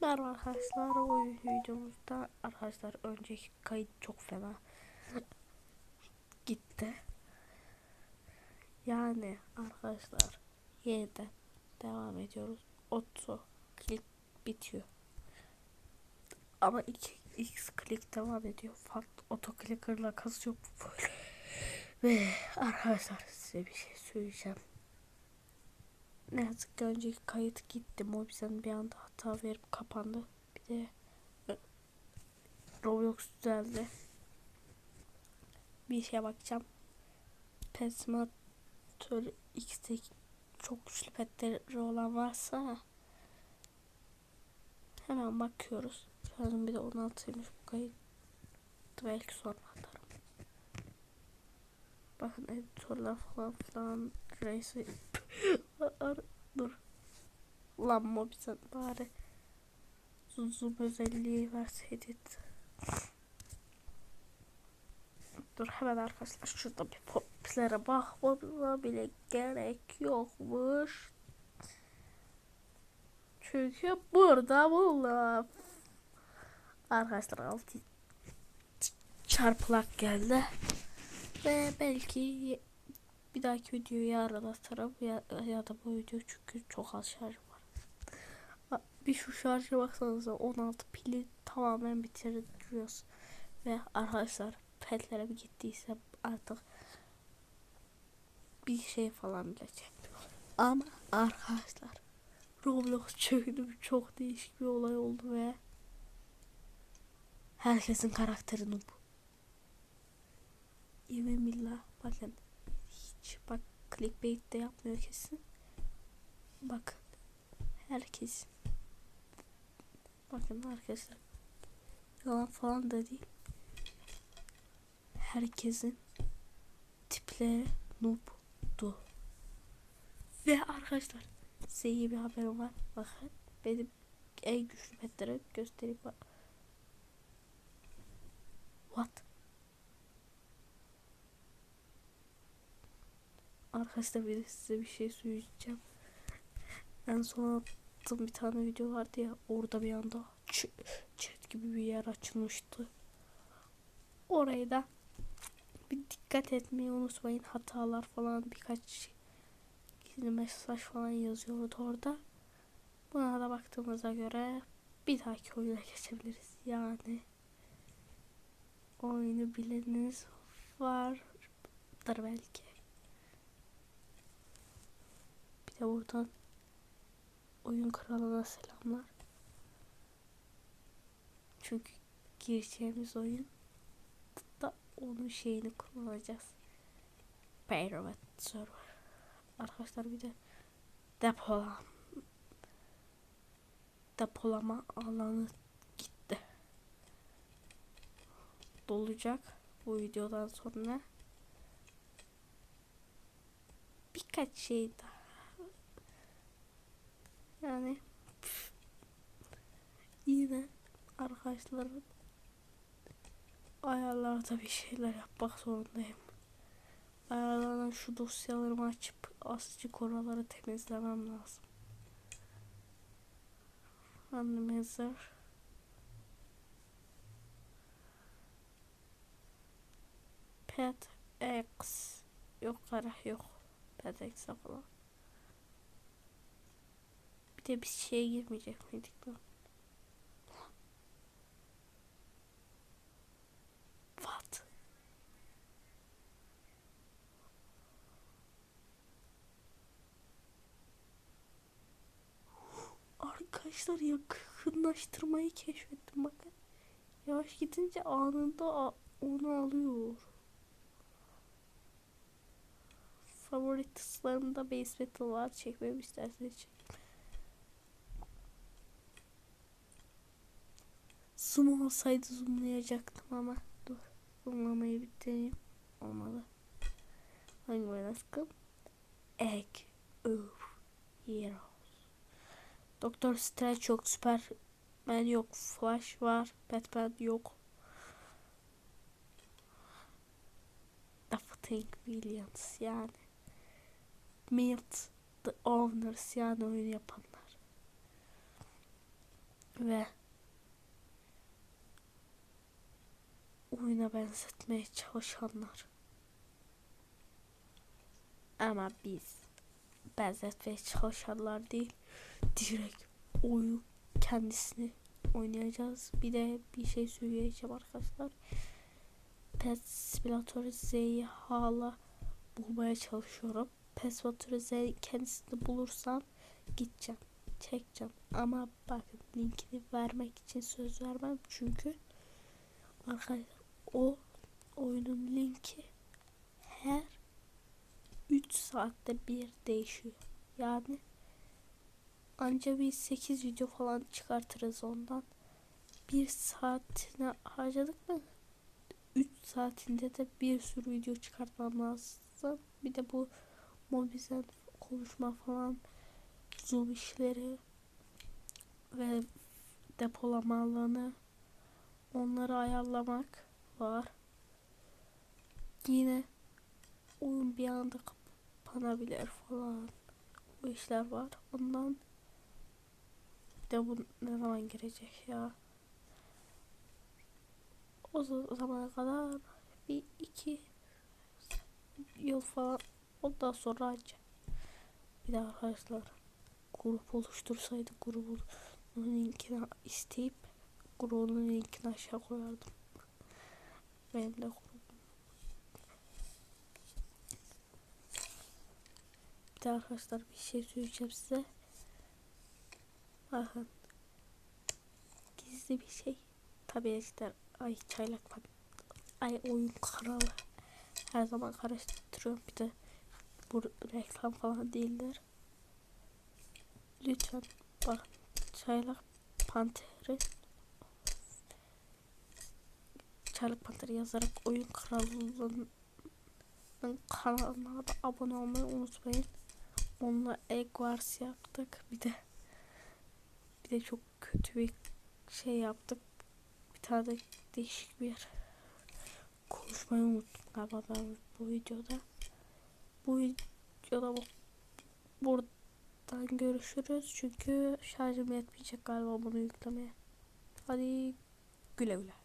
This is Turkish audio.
Merhaba arkadaşlar o videomuzda arkadaşlar önceki kayıt çok fena gitti. Yani arkadaşlar yeniden devam ediyoruz. Oto klik bitiyor. Ama iki x klik devam ediyor. Farklı oto clicker'la kasıyor bu böyle. Ve arkadaşlar size bir şey söyleyeceğim. Ne yazık ki önceki kayıt gitti. Mobizen bir anda hata verip kapandı. Bir de e, Roblox düzeldi. Bir şeye bakacağım. Pet Simulator X'te çok güçlü petleri olan varsa hemen bakıyoruz. Şöyle bir de 16'ymış bu kayıt. Belki sonra atarım. Bakın editörler falan filan Ar- dur. Lan Mobisen bari zoom özelliği verseydik. Dur hemen arkadaşlar şurada bir poplere bakmamıza bile gerek yokmuş. Çünkü burada bunlar. Arkadaşlar altı çarpılak geldi. Ve belki bir dahaki videoyu yarın atarım ya, ya da bu video çünkü çok az şarj var. Bir şu şarja baksanıza 16 pili tamamen bitiriyoruz. Ve arkadaşlar petlere bir gittiyse artık bir şey falan bilecek. Ama arkadaşlar Roblox çöktü çok değişik bir olay oldu ve herkesin karakteri noob. Yemin billah bakın bak clickbait de yapmıyor kesin. Bakın herkes bakın arkadaşlar yalan falan da değil. Herkesin tipleri noob'du. Ve arkadaşlar size iyi bir haberim var. Bakın benim en güçlü petleri göstereyim. What? Arkadaşlar bir size bir şey söyleyeceğim. En son attığım bir tane video vardı ya orada bir anda chat gibi bir yer açılmıştı. Orayı da bir dikkat etmeyi unutmayın. Hatalar falan birkaç gizli mesaj falan yazıyordu orada. Buna da baktığımıza göre bir dahaki oyuna geçebiliriz. Yani oyunu bileniniz vardır belki. De buradan oyun kralına selamlar. Çünkü gireceğimiz oyun da onun şeyini kullanacağız. Private server. Arkadaşlar bir de depolama depolama alanı gitti. Dolacak bu videodan sonra. Birkaç şey daha yani yine arkadaşların ayarlarda bir şeyler yapmak zorundayım. Ayarlardan şu dosyalarımı açıp azıcık oraları temizlemem lazım. Randomizer. Pet X. Yok kara yok. Pet X'e falan. De bir şeye girmeyecek miydik lan? What? Arkadaşlar yakınlaştırmayı keşfettim bakın. Yavaş gidince anında onu alıyor. Favoritislerimde base battle var. Çekmemi isterseniz çek. Zoom olsaydı zoomlayacaktım ama dur. Zoomlamayı bitireyim. Olmadı. Hangi oyuna sıkım? Egg of Heroes. Doktor Strange yok. Superman yok. Flash var. Batman yok. Daft Millions yani. Milt The Owners yani oyunu yapanlar. ve oyuna benzetmeye çalışanlar. Ama biz benzetmeye çalışanlar değil, direkt oyun kendisini oynayacağız. Bir de bir şey söyleyeceğim arkadaşlar. Pet Simulator Z'yi hala bulmaya çalışıyorum. Pet Simulator Z kendisini bulursam gideceğim. Çekeceğim. Ama bakın linkini vermek için söz vermem. Çünkü arkadaşlar o oyunun linki her 3 saatte bir değişiyor. Yani anca bir 8 video falan çıkartırız ondan. Bir saatine harcadık mı? 3 saatinde de bir sürü video çıkartmam lazım. Bir de bu mobizen konuşma falan zoom işleri ve depolama alanı onları ayarlamak var. Yine oyun bir anda kapanabilir falan. Bu işler var. Ondan bir de bu ne zaman girecek ya? O za- zamana kadar bir iki yıl falan ondan sonra anca. Bir de arkadaşlar grup oluştursaydık grubun linkini isteyip grubun linkini aşağı koyardım. Grubum. Bir de arkadaşlar bir şey söyleyeceğim size. Bakın. Gizli bir şey. Tabii işte ay çaylak pat- ay oyun kanalı. Her zaman karıştırıyorum bir de bu reklam falan değildir. Lütfen bak çaylak panteri çaylak panteri yazarak oyun kralının kanalına da abone olmayı unutmayın. Onunla Egg Wars yaptık. Bir de bir de çok kötü bir şey yaptık. Bir tane de değişik bir. Konuşmayı unuttum galiba ben bu videoda. Bu videoda bu buradan görüşürüz. Çünkü şarjım yetmeyecek galiba bunu yüklemeye. Hadi güle güle.